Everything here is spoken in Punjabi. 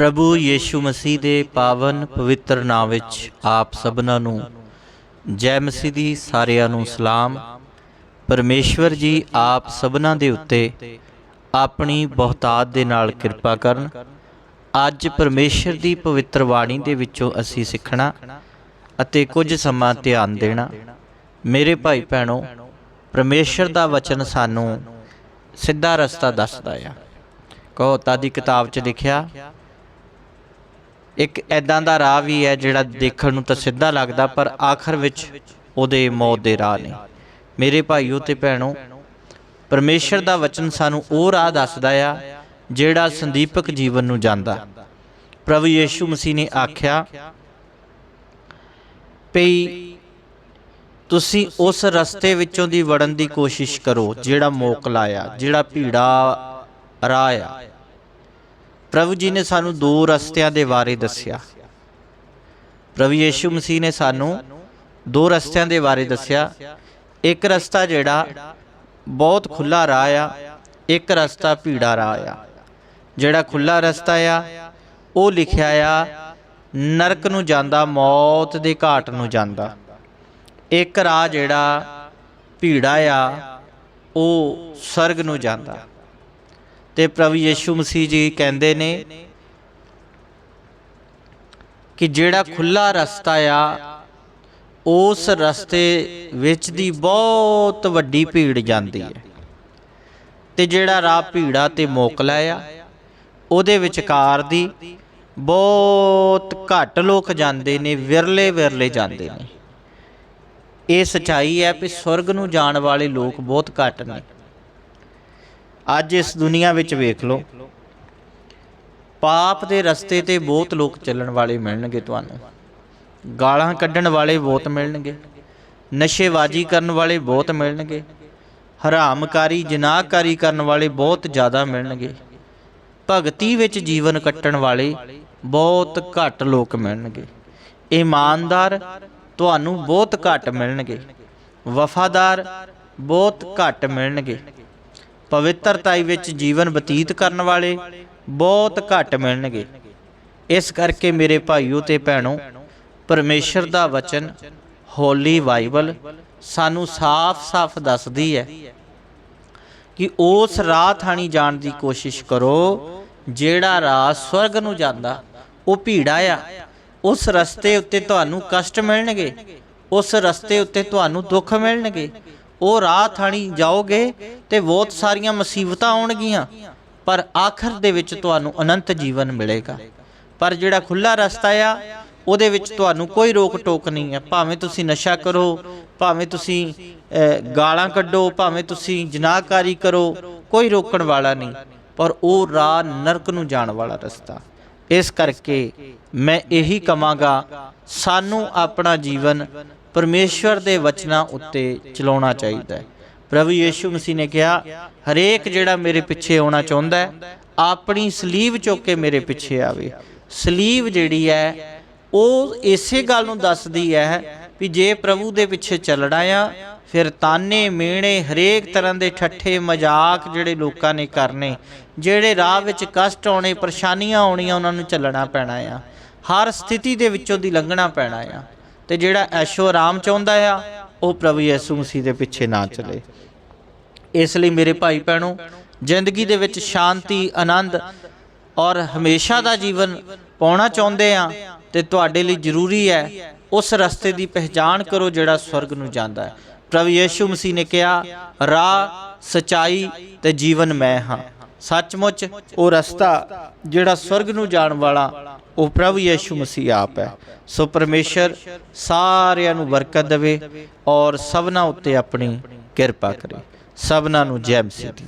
ਪ੍ਰਭੂ ਯੀਸ਼ੂ ਮਸੀਹ ਦੇ ਪਾਵਨ ਪਵਿੱਤਰ ਨਾਮ ਵਿੱਚ ਆਪ ਸਭਨਾਂ ਨੂੰ, ਜੈ ਮਸੀਹ ਦੀ ਸਾਰਿਆਂ ਨੂੰ ਸਲਾਮ। ਪਰਮੇਸ਼ਵਰ ਜੀ ਆਪ ਸਭਨਾਂ ਦੇ ਉੱਤੇ ਆਪਣੀ ਬਹੁਤਾਤ ਦੇ ਨਾਲ ਕਿਰਪਾ ਕਰਨ। ਅੱਜ ਪਰਮੇਸ਼ਰ ਦੀ ਪਵਿੱਤਰ ਬਾਣੀ ਦੇ ਵਿੱਚੋਂ ਅਸੀਂ ਸਿੱਖਣਾ ਅਤੇ ਕੁਝ ਸਮਾਂ ਧਿਆਨ ਦੇਣਾ। ਮੇਰੇ ਭਾਈ ਭੈਣੋ, ਪਰਮੇਸ਼ਰ ਦਾ ਵਚਨ ਸਾਨੂੰ ਸਿੱਧਾ ਰਸਤਾ ਦੱਸਦਾ ਆ। ਕਹੋਤਾ ਦੀ ਕਿਤਾਬ 'ਚ ਲਿਖਿਆ ਇੱਕ ਐਦਾਂ ਦਾ ਰਾਹ ਵੀ ਹੈ ਜਿਹੜਾ ਦੇਖਣ ਨੂੰ ਤਾਂ ਸਿੱਧਾ ਲੱਗਦਾ, ਪਰ ਆਖਰ ਵਿੱਚ ਉਹਦੇ ਮੌਤ ਦੇ ਰਾਹ ਨੇ। ਮੇਰੇ ਭਾਈਓ ਤੇ ਭੈਣੋ, ਪਰਮੇਸ਼ਰ ਦਾ ਵਚਨ ਸਾਨੂੰ ਉਹ ਰਾਹ ਦੱਸਦਾ ਆ ਜਿਹੜਾ ਸੰਦੀਪਕ ਜੀਵਨ ਨੂੰ ਜਾਂਦਾ। ਪ੍ਰਭੂ ਯੀਸ਼ੂ ਮਸੀਹ ਨੇ ਆਖਿਆ ਪਈ ਤੁਸੀਂ ਉਸ ਰਸਤੇ ਵਿੱਚੋਂ ਦੀ ਵੜਨ ਦੀ ਕੋਸ਼ਿਸ਼ ਕਰੋ ਜਿਹੜਾ ਮੋਕਲਾ ਆ, ਜਿਹੜਾ ਭੀੜਾ ਰਾਹ ਆ। ਪ੍ਰਭੂ ਜੀ ਨੇ ਸਾਨੂੰ ਦੋ ਰਸਤਿਆਂ ਦੇ ਬਾਰੇ ਦੱਸਿਆ। ਪ੍ਰਭੂ ਯੇਸ਼ੂ ਮਸੀਹ ਨੇ ਸਾਨੂੰ ਦੋ ਰਸਤਿਆਂ ਦੇ ਬਾਰੇ ਦੱਸਿਆ। ਇੱਕ ਰਸਤਾ ਜਿਹੜਾ ਬਹੁਤ ਖੁੱਲਾ ਰਾਹ ਆ, ਇੱਕ ਰਸਤਾ ਭੀੜਾ ਰਾਹ ਆ। ਜਿਹੜਾ ਖੁੱਲਾ ਰਸਤਾ ਆ, ਉਹ ਲਿਖਿਆ ਆ, ਨਰਕ ਨੂੰ ਜਾਂਦਾ, ਮੌਤ ਦੇ ਘਾਟ ਨੂੰ ਜਾਂਦਾ। ਇੱਕ ਰਾਹ ਜਿਹੜਾ ਭੀੜਾ ਆ, ਉਹ ਸਰਗ ਨੂੰ ਜਾਂਦਾ। ਤੇ ਪ੍ਰਭੂ ਯੀਸ਼ੂ ਮਸੀਹ ਜੀ ਕਹਿੰਦੇ ਨੇ ਕਿ ਜਿਹੜਾ ਖੁੱਲਾ ਰਸਤਾ ਆ, ਉਸ ਰਸਤੇ ਵਿੱਚ ਦੀ ਬਹੁਤ ਵੱਡੀ ਭੀੜ ਜਾਂਦੀ ਹੈ। ਤੇ ਜਿਹੜਾ ਰਾਹ ਭੀੜਾ ਤੇ ਮੋਕਲਾ ਆ, ਉਹਦੇ ਵਿਚਕਾਰ ਦੀ ਬਹੁਤ ਘੱਟ ਲੋਕ ਜਾਂਦੇ ਨੇ, ਵਿਰਲੇ ਵਿਰਲੇ ਜਾਂਦੇ ਨੇ। ਇਹ ਸਚਾਈ ਹੈ ਕਿ ਸਵਰਗ ਨੂੰ ਜਾਣ ਵਾਲੇ ਲੋਕ ਬਹੁਤ ਘੱਟ ਨੇ। ਅੱਜ ਇਸ ਦੁਨੀਆ ਵਿੱਚ ਵੇਖ ਲਓ। ਪਾਪ ਦੇ ਰਸਤੇ ਤੇ ਬਹੁਤ ਲੋਕ ਚੱਲਣ ਵਾਲੇ ਮਿਲਣਗੇ ਤੁਹਾਨੂੰ। ਗਾਲਾਂ ਕੱਢਣ ਵਾਲੇ ਬਹੁਤ ਮਿਲਣਗੇ। ਨਸ਼ੇਬਾਜ਼ੀ ਕਰਨ ਵਾਲੇ ਬਹੁਤ ਮਿਲਣਗੇ। ਹਰਾਮਕਾਰੀ, ਜਨਾਹਕਾਰੀ ਕਰਨ ਵਾਲੇ ਬਹੁਤ ਜ਼ਿਆਦਾ ਮਿਲਣਗੇ। ਭਗਤੀ ਵਿੱਚ ਜੀਵਨ ਕੱਟਣ ਵਾਲੇ ਬਹੁਤ ਘੱਟ ਲੋਕ ਮਿਲਣਗੇ। ਇਮਾਨਦਾਰ ਤੁਹਾਨੂੰ ਬਹੁਤ ਘੱਟ ਮਿਲਣਗੇ। ਵਫਾਦਾਰ ਬਹੁਤ ਘੱਟ ਮਿਲਣਗੇ। ਪਵਿੱਤਰਤਾਈ ਵਿੱਚ ਜੀਵਨ ਬਤੀਤ ਕਰਨ ਵਾਲੇ ਬਹੁਤ ਘੱਟ ਮਿਲਣਗੇ। ਇਸ ਕਰਕੇ ਮੇਰੇ ਭਾਈਓ ਤੇ ਭੈਣੋ, ਪਰਮੇਸ਼ਰ ਦਾ ਵਚਨ, ਹੋਲੀ ਬਾਈਬਲ, ਸਾਨੂੰ ਸਾਫ਼-ਸਾਫ਼ ਦੱਸਦੀ ਹੈ ਕਿ ਉਸ ਰਾਹ ਥਾਣੀ ਜਾਣ ਦੀ ਕੋਸ਼ਿਸ਼ ਕਰੋ, ਜਿਹੜਾ ਰਾਹ ਸਵਰਗ ਨੂੰ ਜਾਂਦਾ, ਉਹ ਭੀੜਾ ਆ। ਉਸ ਰਸਤੇ ਉੱਤੇ ਤੁਹਾਨੂੰ ਕਸ਼ਟ ਮਿਲਣਗੇ, ਉਸ ਰਸਤੇ ਉੱਤੇ ਤੁਹਾਨੂੰ ਦੁੱਖ ਮਿਲਣਗੇ। ਉਹ ਰਾਹ ਥਾਣੀ ਜਾਓਗੇ ਤੇ ਬਹੁਤ ਸਾਰੀਆਂ ਮੁਸੀਬਤਾਂ ਆਉਣਗੀਆਂ। ਪਰ ਆਖਰ ਦੇ ਵਿੱਚ ਤੁਹਾਨੂੰ ਅਨੰਤ ਜੀਵਨ ਮਿਲੇਗਾ। ਪਰ ਜਿਹੜਾ ਖੁੱਲਾ ਰਸਤਾ ਆ, ਉਹਦੇ ਵਿੱਚ ਤੁਹਾਨੂੰ ਕੋਈ ਰੋਕ ਟੋਕ ਨਹੀਂ ਹੈ। ਭਾਵੇਂ ਤੁਸੀਂ ਨਸ਼ਾ ਕਰੋ, ਭਾਵੇਂ ਤੁਸੀਂ ਗਾਲਾਂ ਕੱਢੋ, ਭਾਵੇਂ ਤੁਸੀਂ ਜਨਾਹਕਾਰੀ ਕਰੋ, ਕੋਈ ਰੋਕਣ ਵਾਲਾ ਨਹੀਂ। ਪਰ ਉਹ ਰਾਹ ਨਰਕ ਨੂੰ ਜਾਣ ਵਾਲਾ ਰਸਤਾ। ਇਸ ਕਰਕੇ ਮੈਂ ਇਹੀ ਕਵਾਂਗਾ ਸਾਨੂੰ ਆਪਣਾ ਜੀਵਨ ਪਰਮੇਸ਼ਵਰ ਦੇ ਵਚਨਾਂ ਉੱਤੇ ਚਲਾਉਣਾ ਚਾਹੀਦਾ ਹੈ। ਪ੍ਰਭੂ ਯੀਸ਼ੂ ਮਸੀਹ ਨੇ ਕਿਹਾ, ਹਰੇਕ ਜਿਹੜਾ ਮੇਰੇ ਪਿੱਛੇ ਆਉਣਾ ਚਾਹੁੰਦਾ ਹੈ, ਆਪਣੀ ਸਲੀਬ ਚੁੱਕ ਕੇ ਮੇਰੇ ਪਿੱਛੇ ਆਵੇ। ਸਲੀਬ ਜਿਹੜੀ ਹੈ, ਉਹ ਇਸੇ ਗੱਲ ਨੂੰ ਦੱਸਦੀ ਹੈ ਵੀ ਜੇ ਪ੍ਰਭੂ ਦੇ ਪਿੱਛੇ ਚੱਲਣਾ ਆ, ਫਿਰ ਤਾਨੇ ਮੇਣੇ ਹਰੇਕ ਤਰ੍ਹਾਂ ਦੇ ਠੱਠੇ ਮਜ਼ਾਕ ਜਿਹੜੇ ਲੋਕਾਂ ਨੇ ਕਰਨੇ, ਜਿਹੜੇ ਰਾਹ ਵਿੱਚ ਕਸ਼ਟ ਆਉਣੇ, ਪਰੇਸ਼ਾਨੀਆਂ ਆਉਣੀਆਂ ਉਹਨਾਂ ਨੂੰ ਚੱਲਣਾ ਪੈਣਾ ਆ। ਹਰ ਸਥਿਤੀ ਦੇ ਵਿੱਚੋਂ ਦੀ ਲੰਘਣਾ ਪੈਣਾ ਆ। ਤੇ ਜਿਹੜਾ ਐਸ਼ੋ ਆਰਾਮ ਚਾਹੁੰਦਾ ਆ, ਉਹ ਪ੍ਰਭੂ ਯਿਸੂ ਮਸੀਹ ਦੇ ਪਿੱਛੇ ਨਾ ਚਲੇ। ਇਸ ਲਈ ਮੇਰੇ ਭਾਈ ਭੈਣੋ, ਜ਼ਿੰਦਗੀ ਦੇ ਵਿੱਚ ਸ਼ਾਂਤੀ, ਆਨੰਦ ਔਰ ਹਮੇਸ਼ਾ ਦਾ ਜੀਵਨ ਪਾਉਣਾ ਚਾਹੁੰਦੇ ਆ ਤੇ ਤੁਹਾਡੇ ਲਈ ਜ਼ਰੂਰੀ ਹੈ, ਉਸ ਰਸਤੇ ਦੀ ਪਹਿਚਾਣ ਕਰੋ ਜਿਹੜਾ ਸਵਰਗ ਨੂੰ ਜਾਂਦਾ ਹੈ। ਪ੍ਰਭੂ ਯੀਸ਼ੂ ਮਸੀਹ ਨੇ ਕਿਹਾ, ਰਾਹ, ਸਚਾਈ ਤੇ ਜੀਵਨ ਮੈਂ ਹਾਂ। ਸੱਚਮੁੱਚ ਉਹ ਰਸਤਾ ਜਿਹੜਾ ਸਵਰਗ ਨੂੰ ਜਾਣ ਵਾਲਾ ਉਹ ਪ੍ਰਭੂ ਯੀਸ਼ੂ ਮਸੀਹ ਆਪ ਹੈ। ਸੋ ਪਰਮੇਸ਼ਰ ਸਾਰਿਆਂ ਨੂੰ ਬਰਕਤ ਦੇਵੇ ਔਰ ਸਭਨਾ ਉੱਤੇ ਆਪਣੀ ਕਿਰਪਾ ਕਰੇ। ਸਭਨਾ ਨੂੰ ਜੈ ਮਸੀਹ ਦੀ।